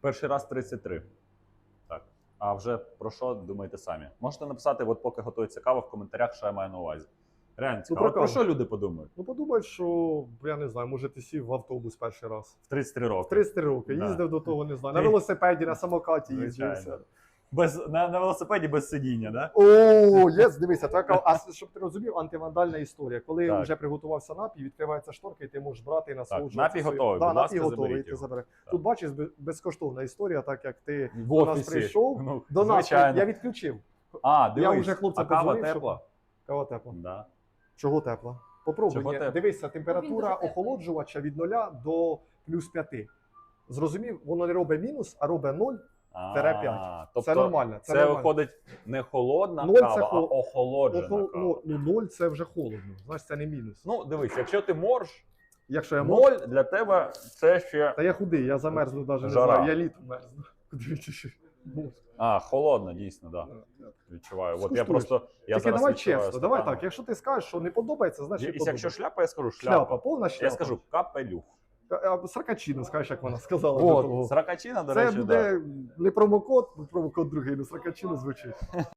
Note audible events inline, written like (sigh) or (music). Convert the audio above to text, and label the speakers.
Speaker 1: Перший раз 33. Так. А вже про що думаєте самі? Можете написати, от поки готується кава в коментарях, що я маю на увазі. Реально цікаво.
Speaker 2: про
Speaker 1: про що люди подумають?
Speaker 2: Ну подумають, що я не знаю, може ти сів в автобус перший раз.
Speaker 1: В 33 роки.
Speaker 2: В 33 роки
Speaker 1: Да.
Speaker 2: їздив до того, не знаю. На велосипеді, на самокаті їздив.
Speaker 1: Без, на, на велосипеді без сидіння, да?
Speaker 2: О, є, дивися, така, а щоб ти розумів, антивандальна історія. Коли
Speaker 1: Так.
Speaker 2: вже приготувався напій, відкривається шторка, і ти можеш брати і насолоджуватися.
Speaker 1: напій готовий,
Speaker 2: Да, напій готовий, ти
Speaker 1: його.
Speaker 2: забереш. Тут бачиш безкоштовна історія, так як ти
Speaker 1: В
Speaker 2: до нас прийшов.
Speaker 1: Ну,
Speaker 2: до нас я відключив.
Speaker 1: А, дивись,
Speaker 2: Я вже хлопцям
Speaker 1: а кава
Speaker 2: подзвонив, щоб-
Speaker 1: тепла?
Speaker 2: Кава тепла.
Speaker 1: Да.
Speaker 2: Чого тепла? Попробуй.
Speaker 1: Чого тепла?
Speaker 2: Дивися, температура охолоджувача від 0 до плюс 5. Зрозумів, воно не робить мінус, а робить 0.
Speaker 1: А,
Speaker 2: Тире.
Speaker 1: Тобто
Speaker 2: це нормально. Це,
Speaker 1: Це,
Speaker 2: нормально.
Speaker 1: виходить не холодна
Speaker 2: Ноль це
Speaker 1: кава, а охолоджена
Speaker 2: Охол-
Speaker 1: кава.
Speaker 2: ну, ну, 0 це вже холодно. Знаєш, це не мінус.
Speaker 1: Ну, дивись, якщо ти морж,
Speaker 2: Якщо я можу,
Speaker 1: ноль для тебе це ще.
Speaker 2: та я худий, я замерзну навіть не знаю. Я літом мерзну. (laughs) Ну,
Speaker 1: А, холодно, дійсно, так. Да. Відчуваю. От я просто. Я
Speaker 2: Тільки
Speaker 1: зараз
Speaker 2: давай
Speaker 1: відчуваю
Speaker 2: чесно, давай так. Якщо ти скажеш, що не подобається, значить
Speaker 1: Якщо
Speaker 2: подобається.
Speaker 1: шляпа, я скажу шляпа.
Speaker 2: Шляпа, повна шляпа.
Speaker 1: Я скажу капелюх.
Speaker 2: А, Саркачіно, скажеш, як вона сказала.
Speaker 1: От, сракачина, до
Speaker 2: Це
Speaker 1: речі, да.
Speaker 2: буде не промокод, бо промокод другий, не сракачина звучить.